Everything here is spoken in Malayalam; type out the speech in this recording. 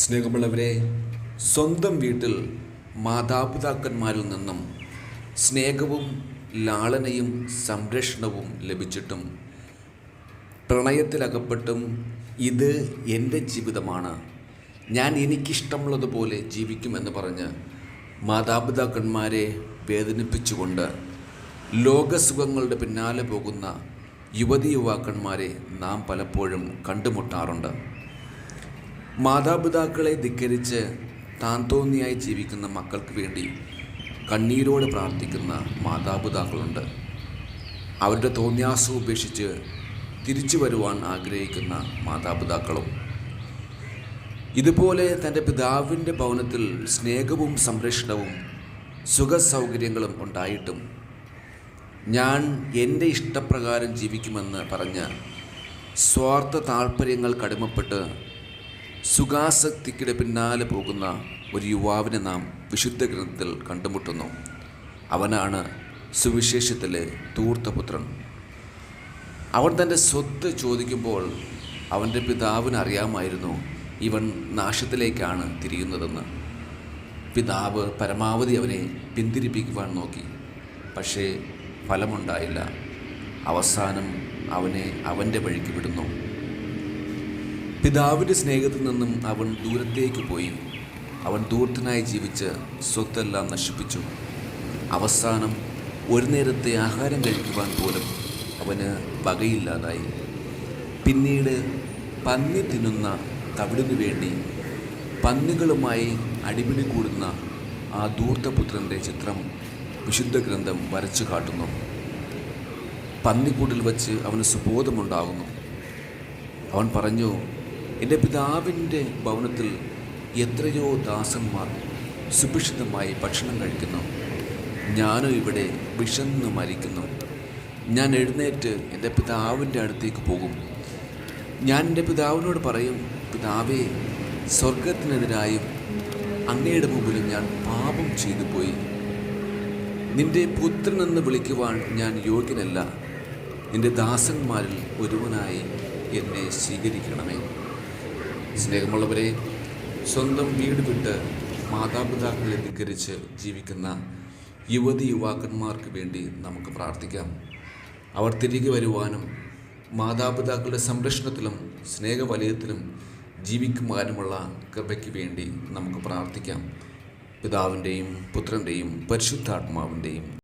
സ്നേഹമുള്ളവരെ സ്വന്തം വീട്ടിൽ മാതാപിതാക്കന്മാരിൽ നിന്നും സ്നേഹവും ലാളനയും സംരക്ഷണവും ലഭിച്ചിട്ടും പ്രണയത്തിലകപ്പെട്ടും ഇത് എന്റെ ജീവിതമാണ്. ഞാൻ എനിക്കിഷ്ടമുള്ളതുപോലെ ജീവിക്കുമെന്ന് പറഞ്ഞ് മാതാപിതാക്കന്മാരെ വേദനിപ്പിച്ചുകൊണ്ട് ലോകസുഖങ്ങളുടെ പിന്നാലെ പോകുന്ന യുവതി യുവാക്കന്മാരെ നാം പലപ്പോഴും കണ്ടുമുട്ടാറുണ്ട്. മാതാപിതാക്കളെ ധിക്കരിച്ച് താൻ തോന്നിയായി ജീവിക്കുന്ന മക്കൾക്ക് വേണ്ടി കണ്ണീരോട് പ്രാർത്ഥിക്കുന്ന മാതാപിതാക്കളുണ്ട്. അവരുടെ തോന്നിയാസം ഉപേക്ഷിച്ച് തിരിച്ചു വരുവാൻ ആഗ്രഹിക്കുന്ന മാതാപിതാക്കളും. ഇതുപോലെ തന്റെ പിതാവിന്റെ ഭവനത്തിൽ സ്നേഹവും സംരക്ഷണവും സുഖസൗകര്യങ്ങളും ഉണ്ടായിട്ടും ഞാൻ എന്റെ ഇഷ്ടപ്രകാരം ജീവിക്കുമെന്ന് പറഞ്ഞ് സ്വാർത്ഥ താല്പര്യങ്ങൾ കടിമപ്പെട്ട് സുഖാസക്തിക്കിടെ പിന്നാലെ പോകുന്ന ഒരു യുവാവിനെ നാം വിശുദ്ധ ഗ്രന്ഥത്തിൽ കണ്ടുമുട്ടുന്നു. അവനാണ് സുവിശേഷത്തിലെ തൂർത്തപുത്രൻ അവൻ തന്റെ സ്വത്ത് ചോദിക്കുമ്പോൾ അവന്റെ പിതാവിന് അറിയാമായിരുന്നു ഇവൻ നാശത്തിലേക്കാണ് തിരിയുന്നതെന്ന്. പിതാവ് പരമാവധി അവനെ പിന്തിരിപ്പിക്കുവാൻ നോക്കി. പക്ഷേ ഫലമുണ്ടായില്ല. അവസാനം അവനെ അവന്റെ വഴിക്ക് വിടുന്നു. പിതാവിന്റെ സ്നേഹത്തിൽ നിന്നും അവൻ ദൂരത്തേക്ക് പോയി. അവൻ ദൂർത്തനായി ജീവിച്ച് സ്വത്തെല്ലാം നശിപ്പിച്ചു. അവസാനം ഒരു നേരത്തെ ആഹാരം കഴിക്കുവാൻ പോലും അവന് വകയില്ലാതായി. പിന്നീട് പന്നി തിന്നുന്ന തവിടിനു വേണ്ടി പന്നികളുമായി അടിപിടി കൂടുന്ന ആ ദൂർത്തപുത്രന്റെ ചിത്രം വിശുദ്ധ ഗ്രന്ഥം വരച്ചു കാട്ടുന്നു. പന്നിക്കൂട്ടിൽ വച്ച് അവന് സുബോധമുണ്ടാകുന്നു. അവൻ പറഞ്ഞു എന്റെ പിതാവിന്റെ ഭവനത്തിൽ എത്രയോ ദാസന്മാർ സുഭിക്ഷിതമായി ഭക്ഷണം കഴിക്കുന്നു. ഞാനും ഇവിടെ വിശന്ന് മരിക്കുന്നു. ഞാൻ എഴുന്നേറ്റ് എന്റെ പിതാവിന്റെ അടുത്തേക്ക് പോകും. ഞാൻ എന്റെ പിതാവിനോട് പറയും പിതാവേ സ്വർഗത്തിനെതിരായും അങ്ങയുടെ മുമ്പിലും ഞാൻ പാപം ചെയ്തു പോയി നിന്റെ പുത്രനെന്ന് വിളിക്കുവാൻ ഞാൻ യോഗ്യനല്ല. നിന്റെ ദാസന്മാരിൽ ഒരുവനായി എന്നെ സ്വീകരിക്കണമേ. സ്നേഹമുള്ളവരെ സ്വന്തം വീട് വിട്ട് മാതാപിതാക്കളെ ധിക്കരിച്ച് ജീവിക്കുന്ന യുവതി യുവാക്കന്മാർക്ക് വേണ്ടി നമുക്ക് പ്രാർത്ഥിക്കാം. അവർ തിരികെ വരുവാനും മാതാപിതാക്കളുടെ സംരക്ഷണത്തിലും സ്നേഹവലയത്തിലും ജീവിക്കുവാനുമുള്ള കൃപയ്ക്ക് വേണ്ടി നമുക്ക് പ്രാർത്ഥിക്കാം. പിതാവിന്റെയും പുത്രന്റെയും പരിശുദ്ധാത്മാവിന്റെയും